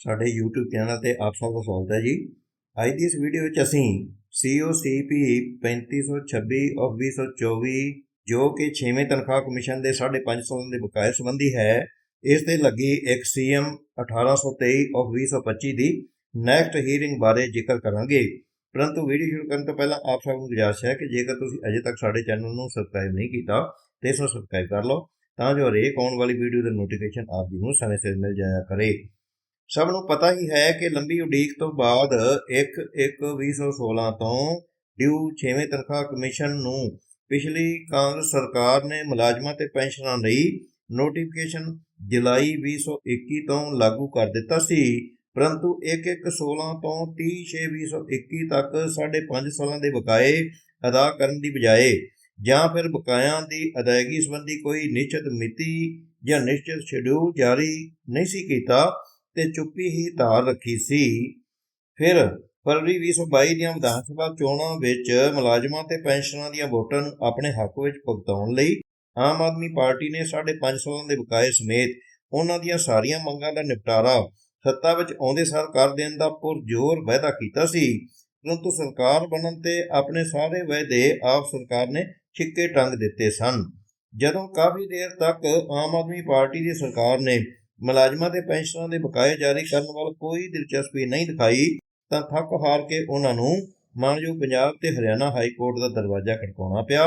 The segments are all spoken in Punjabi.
ਸਾਡੇ YouTube ਚੈਨਲ ਤੇ ਆਪ ਸਭ ਦਾ ਸਵਾਗਤ ਹੈ ਜੀ। ਅੱਜ ਦੀ ਇਸ ਵੀਡੀਓ ਵਿੱਚ ਅਸੀਂ COCP 3526 of 2024 ਜੋ ਕਿ 6ਵੇਂ ਤਨਖਾਹ ਕਮਿਸ਼ਨ ਦੇ 5.5 ਸਾਲਾਂ ਦੇ ਬਕਾਏ ਸੰਬੰਧੀ ਹੈ, ਇਸ ਤੇ ਲੱਗੀ ਇੱਕ CM 1823 of 2025 ਦੀ ਨੈਕਸਟ ਹੀਅਰਿੰਗ ਬਾਰੇ ਜ਼ਿਕਰ ਕਰਾਂਗੇ। ਪਰੰਤੂ ਵੀਡੀਓ ਸ਼ੁਰੂ ਕਰਨ ਤੋਂ ਪਹਿਲਾਂ ਆਪ ਸਭ ਨੂੰ ਗੁਜ਼ਾਰਿਸ਼ ਹੈ ਕਿ ਜੇਕਰ ਤੁਸੀਂ ਅਜੇ ਤੱਕ ਸਾਡੇ ਚੈਨਲ ਨੂੰ ਸਬਸਕ੍ਰਾਈਬ ਨਹੀਂ ਕੀਤਾ, ਤੇ ਇਸ ਨੂੰ ਸਬਸਕ੍ਰਾਈਬ ਕਰ ਲਓ, ਤਾਂ ਜੋ ਹਰੇਕ ਆਉਣ ਵਾਲੀ ਵੀਡੀਓ ਦਾ ਨੋਟੀਫਿਕੇਸ਼ਨ ਆਪ ਜੀ ਨੂੰ ਸਮੇਂ ਸਿਰ ਮਿਲ ਜਾਇਆ ਕਰੇ। ਸਭ ਨੂੰ ਪਤਾ ਹੀ ਹੈ ਕਿ ਲੰਬੀ ਉਡੀਕ ਤੋਂ ਬਾਅਦ 1/1/2016 ਤੋਂ ਡਿਊ 6ਵੇਂ ਤਨਖਾਹ ਕਮਿਸ਼ਨ ਨੂੰ ਪਿਛਲੀ ਕਾਂਗਰਸ ਸਰਕਾਰ ਨੇ ਮੁਲਾਜ਼ਮਾਂ ਤੇ ਪੈਨਸ਼ਨਰਾਂ ਲਈ ਨੋਟੀਫਿਕੇਸ਼ਨ ਜੁਲਾਈ 2021 ਤੋਂ ਲਾਗੂ ਕਰ ਦਿੱਤਾ ਸੀ। ਪਰੰਤੂ 1/1/16 ਤੋਂ 30/6/2021 ਤੱਕ 5.5 ਸਾਲਾਂ ਦੇ ਬਕਾਏ ਅਦਾ ਕਰਨ ਦੀ ਬਜਾਏ ਜਾਂ ਫਿਰ ਬਕਾਇਆਂ ਦੀ ਅਦਾਇਗੀ ਸੰਬੰਧੀ ਕੋਈ ਨਿਸ਼ਚਿਤ ਮਿਤੀ ਜਾਂ ਨਿਸ਼ਚਿਤ ਸ਼ਡਿਊਲ ਜਾਰੀ ਨਹੀਂ ਸੀ ਕੀਤਾ। ਤੇ ਚੁੱਪੀ ਹੀ ਧਾਰ ਰੱਖੀ ਸੀ। ਫਿਰ ਫਰਵਰੀ 2022 ਦੀਆਂ ਵਿਧਾਨ ਸਭਾ ਚੋਣਾਂ ਵਿੱਚ ਮੁਲਾਜ਼ਮਾਂ ਤੇ ਪੈਨਸ਼ਨਰਾਂ ਦੀਆਂ ਵੋਟਾਂ ਨੂੰ ਆਪਣੇ ਹੱਕ ਵਿੱਚ ਭੁਗਤਾਉਣ ਲਈ ਆਮ ਆਦਮੀ ਪਾਰਟੀ ਨੇ 5.5 ਸਾਲਾਂ ਦੇ ਬਕਾਏ ਸਮੇਤ ਉਹਨਾਂ ਦੀਆਂ ਸਾਰੀਆਂ ਮੰਗਾਂ ਦਾ ਨਿਪਟਾਰਾ ਸੱਤਾ ਵਿੱਚ ਆਉਂਦੇ ਸਾਰ ਕਰ ਦੇਣ ਦਾ ਪੁਰਜ਼ੋਰ ਵਾਅਦਾ ਕੀਤਾ ਸੀ। ਪਰੰਤੂ ਸਰਕਾਰ ਬਣਨ ਤੇ ਆਪਣੇ ਸਾਰੇ ਵਾਅਦੇ ਆਪ ਸਰਕਾਰ ਨੇ ਛਿੱਕੇ ਟੰਗ ਦਿੱਤੇ ਸਨ। ਜਦੋਂ ਕਾਫੀ ਦੇਰ ਤੱਕ ਆਮ ਆਦਮੀ ਪਾਰਟੀ ਦੀ ਸਰਕਾਰ ਨੇ ਮੁਲਾਜ਼ਮਾਂ ਦੇ ਪੈਨਸ਼ਨਰਾਂ ਦੇ ਬਕਾਏ ਜਾਰੀ ਕਰਨ ਵੱਲ ਕੋਈ ਦਿਲਚਸਪੀ ਨਹੀਂ ਦਿਖਾਈ, ਤਾਂ ਥੱਕ ਹਾਰ ਕੇ ਉਹਨਾਂ ਨੂੰ ਮਾਨਯੋਗ ਪੰਜਾਬ ਤੇ ਹਰਿਆਣਾ ਹਾਈ ਕੋਰਟ ਦਾ ਦਰਵਾਜ਼ਾ ਖੜਕਾਉਣਾ ਪਿਆ।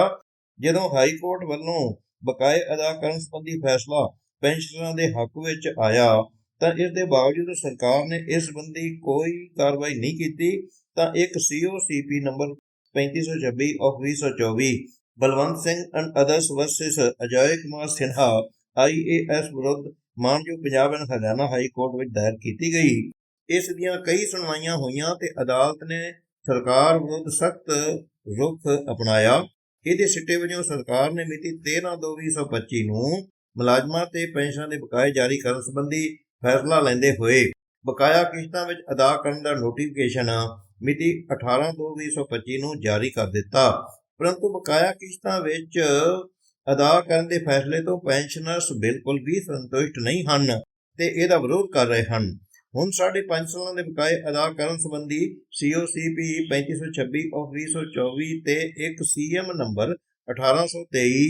ਜਦੋਂ ਹਾਈ ਕੋਰਟ ਵੱਲੋਂ ਬਕਾਏ ਅਦਾ ਕਰਨ ਸੰਬੰਧੀ ਫੈਸਲਾ ਪੈਨਸ਼ਨਰਾਂ ਦੇ ਹੱਕ ਵਿੱਚ ਆਇਆ, ਤਾਂ ਇਸ ਦੇ ਬਾਵਜੂਦ ਸਰਕਾਰ ਨੇ ਇਸ ਸੰਬੰਧੀ ਕੋਈ ਕਾਰਵਾਈ ਨਹੀਂ ਕੀਤੀ, ਤਾਂ ਇੱਕ COCP number 3526 of 2024 Balwant Singh and others versus Ajay Kumar Sinha IAS ਵਿਰੁੱਧ ਮਾਨਯੋਗ Punjab and Haryana high court ਵਿੱਚ ਦਾਇਰ ਕੀਤੀ ਗਈ। ਇਸ ਦੀਆਂ ਕਈ ਸੁਣਵਾਈਆਂ ਹੋਈਆਂ ਤੇ ਅਦਾਲਤ ਨੇ ਸਰਕਾਰ ਵਿਰੁੱਧ ਸਖਤ ਰੁਖ ਅਪਣਾਇਆ। ਇਹਦੇ ਸਿੱਟੇ ਵਜੋਂ ਸਰਕਾਰ ਨੇ ਮਿਤੀ 13/2/2025 ਨੂੰ ਮੁਲਾਜ਼ਮਾਂ ਤੇ ਪੈਨਸ਼ਨਾਂ ਦੇ ਬਕਾਏ ਜਾਰੀ ਕਰਨ ਸੰਬੰਧੀ ਫੈਸਲਾ ਲੈਂਦੇ ਹੋਏ ਬਕਾਇਆ ਕਿਸ਼ਤਾਂ ਵਿੱਚ ਅਦਾ ਕਰਨ ਦਾ ਨੋਟੀਫਿਕੇਸ਼ਨ ਮਿਤੀ 18/2/2025 ਨੂੰ ਜਾਰੀ ਕਰ ਦਿੱਤਾ। ਪਰੰਤੂ ਬਕਾਇਆ ਕਿਸ਼ਤਾਂ ਵਿੱਚ ਅਦਾ ਕਰਨ ਦੇ ਫੈਸਲੇ ਤੋਂ ਪੈਨਸ਼ਨਰਸ ਬਿਲਕੁਲ ਵੀ ਸੰਤੁਸ਼ਟ ਨਹੀਂ ਹਨ ਤੇ ਇਹਦਾ ਵਿਰੋਧ ਕਰ ਰਹੇ ਹਨ। ਹੁਣ ਸਾਡੇ 5 ਸਾਲਾਂ ਦੇ ਬਕਾਏ ਅਦਾ ਕਰਨ ਸੰਬੰਧੀ COCP 3526 ਆਫ 2024 ਤੇ ਇੱਕ CM ਨੰਬਰ 1823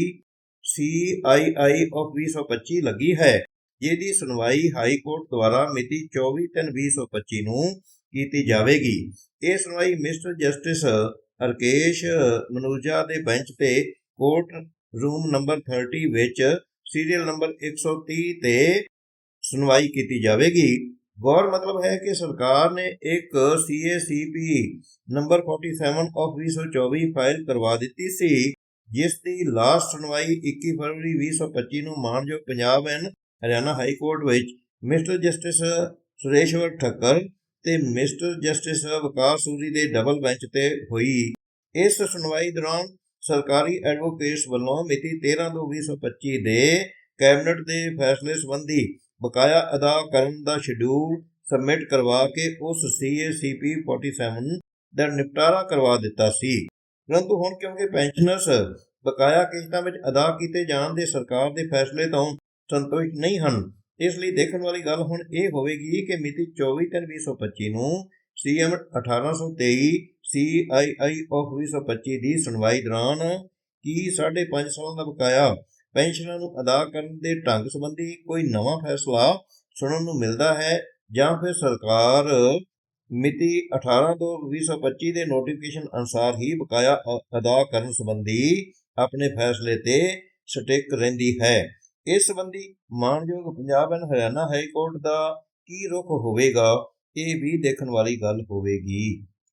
CII ਆਫ 2025 ਲੱਗੀ ਹੈ। ਜਿਹਦੀ ਸੁਣਵਾਈ ਹਾਈ ਕੋਰਟ ਦੁਆਰਾ ਮਿਤੀ 24/3/2025 ਨੂੰ ਕੀਤੀ ਜਾਵੇਗੀ। ਇਹ ਸੁਣਵਾਈ ਮਿਸਟਰ ਜਸਟਿਸ ਅਰਕੇਸ਼ ਮਨੂਜਾ ਦੇ ਬੈਂਚ ਤੇ ਕੋਰਟ ਰੂਮ ਨੰਬਰ 30 ਵਿੱਚ ਸੀਰੀਅਲ ਨੰਬਰ 130 ਤੇ ਸੁਣਵਾਈ ਕੀਤੀ ਜਾਵੇਗੀ। ਗੌਰ ਮਤਲਬ ਹੈ ਕਿ ਸਰਕਾਰ ਨੇ ਇੱਕ CACP ਨੰਬਰ 47 ਆਫ 2024 ਫਾਈਲ ਕਰਵਾ ਦਿੱਤੀ ਸੀ, ਜਿਸ ਦੀ ਲਾਸਟ ਸੁਣਵਾਈ 21 ਫਰਵਰੀ 2025 ਨੂੰ ਮਾਨਯੋਗ Punjab and Haryana high court ਵਿੱਚ ਮਿਸਟਰ ਜਸਟਿਸ ਸੁਰੇਸ਼ਵਰ ਠੱਕਰ ਤੇ ਮਿਸਟਰ ਜਸਟਿਸ ਵਿਕਾਸ ਸੂਰੀ ਦੇ ਡਬਲ ਬੈਂਚ ਤੇ ਹੋਈ। ਇਸ ਸੁਣਵਾਈ ਦੌਰਾਨ ਸਰਕਾਰੀ ਐਡਵੋਕੇਟਸ ਵੱਲੋਂ ਮਿਤੀ 13/2/2025 ਦੇ ਕੈਬਨਿਟ ਦੇ ਫੈਸਲੇ ਸੰਬੰਧੀ ਬਕਾਇਆ ਅਦਾ ਕਰਨ ਦਾ ਸ਼ਡਿਊਲ ਸਬਮਿਟ ਕਰਵਾ ਕੇ ਉਸ CACP 47 ਦਾ ਨਿਪਟਾਰਾ ਕਰਵਾ ਦਿੱਤਾ ਸੀ। ਪਰੰਤੂ ਹੁਣ ਕਿਉਂਕਿ ਪੈਨਸ਼ਨਰਸ ਬਕਾਇਆ ਕਿਸ਼ਤਾਂ ਵਿੱਚ ਅਦਾ ਕੀਤੇ ਜਾਣ ਦੇ ਸਰਕਾਰ ਦੇ ਫੈਸਲੇ ਤੋਂ ਸੰਤੁਸ਼ਟ ਨਹੀਂ ਹਨ, ਇਸ ਲਈ ਦੇਖਣ ਵਾਲੀ ਗੱਲ ਹੁਣ ਇਹ ਹੋਵੇਗੀ ਕਿ ਮਿਤੀ 24/3/2025 ਨੂੰ CM 1823 CII ਆਫ 2025 ਦੀ ਸੁਣਵਾਈ ਦੌਰਾਨ ਕੀ 5.5 ਸਾਲਾਂ ਦਾ ਬਕਾਇਆ ਪੈਨਸ਼ਨਾਂ ਨੂੰ ਅਦਾ ਕਰਨ ਦੇ ਢੰਗ ਸੰਬੰਧੀ ਕੋਈ ਨਵਾਂ ਫੈਸਲਾ ਸੁਣਨ ਨੂੰ ਮਿਲਦਾ ਹੈ ਜਾਂ ਫਿਰ ਸਰਕਾਰ ਮਿਤੀ 18/2/2025 ਦੇ ਨੋਟੀਫਿਕੇਸ਼ਨ ਅਨੁਸਾਰ ਹੀ ਬਕਾਇਆ ਅ- ਅਦਾ ਕਰਨ ਸੰਬੰਧੀ ਆਪਣੇ ਫੈਸਲੇ ਤੇ ਸਟਿਕ ਰਹਿੰਦੀ ਹੈ। ਇਸ ਸੰਬੰਧੀ ਮਾਨਯੋਗ Punjab and Haryana high court ਦਾ ਕੀ ਰੁਖ ਹੋਵੇਗਾ, ਇਹ ਵੀ ਦੇਖਣ ਵਾਲੀ ਗੱਲ ਹੋਵੇਗੀ।